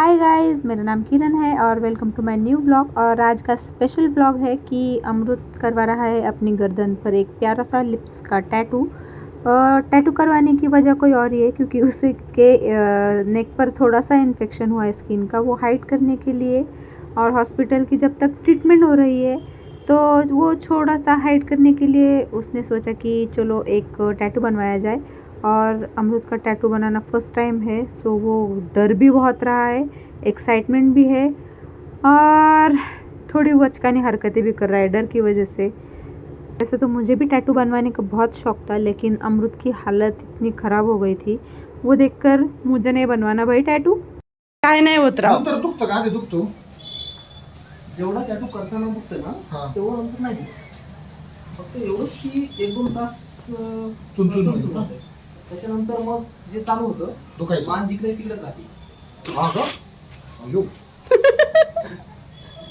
Hi guys मेरा नाम किरण है और welcome to my new blog और आज का स्पेशल ब्लॉग है कि अमृत करवा रहा है अपनी गर्दन पर एक प्यारा सा लिप्स का टैटू टैटू करवाने की वजह कोई और ही है क्योंकि उसे के नेक पर थोड़ा सा इन्फेक्शन हुआ है स्किन का, वो हाइड करने के लिए। और हॉस्पिटल की जब तक ट्रीटमेंट हो रही है तो वो थोड़ा सा हाइड करने के लिए उसने सोचा कि चलो एक टैटू बनवाया जाए। और अमृत का टैटू बनाना फर्स्ट टाइम है सो वो डर भी बहुत रहा है एक्साइटमेंट भी है और थोड़ी बचकानी हरकतें भी कर रहा है डर की वजह से वैसे तो मुझे भी टैटू बनवाने का बहुत शौक था लेकिन अमृत की हालत इतनी ख़राब हो गई थी वो देखकर मुझे नहीं बनवाना भाई टैटू काय नाही होत राव नंतर दुखतं का आधी दुखतो जेवढा टॅटू करताना दुखतं ना. तेवढं नंतर नाही दुखत. फक्त एवढंच की एक दोन तास अं, चुनचुन चुनचुन होते. त्याच्यानंतर मग जे चालू होतं दुखायचं. मान जिकडे तिकडेच राहते. हा का? अयो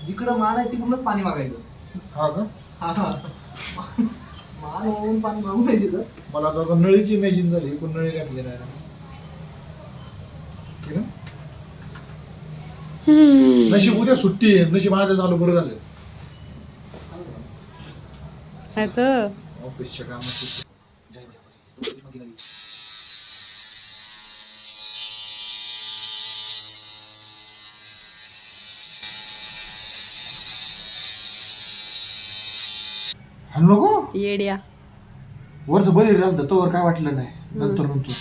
जिकडं मान आहे तिकडूनच पाणी मागायचं. हा का? हा हा. मान होऊन पाणी मागून नाही मला तर आता नळीची इमॅजिन झाली. कोण नळी घातली नाही ना. ठीक आहे? नशीब उद्या सुट्टी आहे. नशीब माझं झालं बरं झालं. काय तर? ऑफिसच्या कामाची. जय देवा. हॅलो नको? येड्या. वर्ष बरी राहिलं तोवर काय वाटलं नाही. नंतर नंतर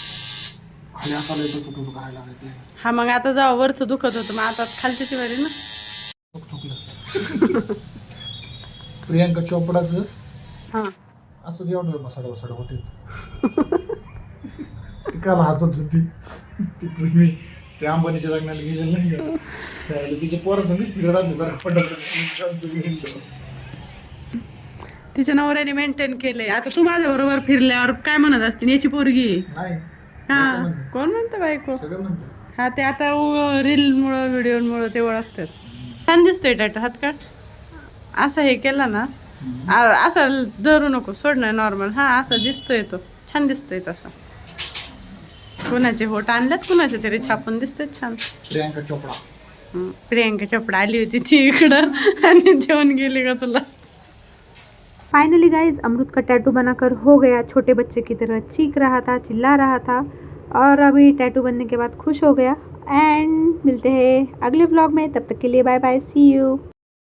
खाली आता येतो तुटू करायला लागले ते हा मग आता जाऊ वरच दुखत होतं मग आता खालच्याची वारी ना. थुकलं प्रियांका चोपडाचं हा. असं एवढं बसाड बसाड होते ती काल हसत होती. ती प्रेमी ते अंबानीच्या लग्नाला गेलेलं नाही का? त्यावेळेला तिच्या जरा पडत तिच्या नवऱ्याने मेंटेन केलंय. आता तू माझ्या बरोबर फिरल्यावर काय म्हणत असते याची पोरगी. नाही. हा. कोण म्हणतं बायको? हा ते आता रील मुळे व्हिडिओ मुळे ते ओळखतात. छान दिसतोय टाटू हात काढ. असं हे केलं ना असं धरू नको सोडणं नॉर्मल हा असं दिसतोय तो. छान दिसतोय तसा. कुणाचे होट आणल्यात कुणाचे तरी छापून दिसतात छान. प्रियांका चोपडा. प्रियंका चोपडा आली होती ती इकडं. आणि देऊन गेली का तुला. फाइनली गाइज़ अमरुद का टैटू बनाकर हो गया। छोटे बच्चे की तरह चीख रहा था, चिल्ला रहा था और अभी टैटू बनने के बाद खुश हो गया। एंड मिलते हैं अगले व्लॉग में। तब तक के लिए बाय बाय सी यू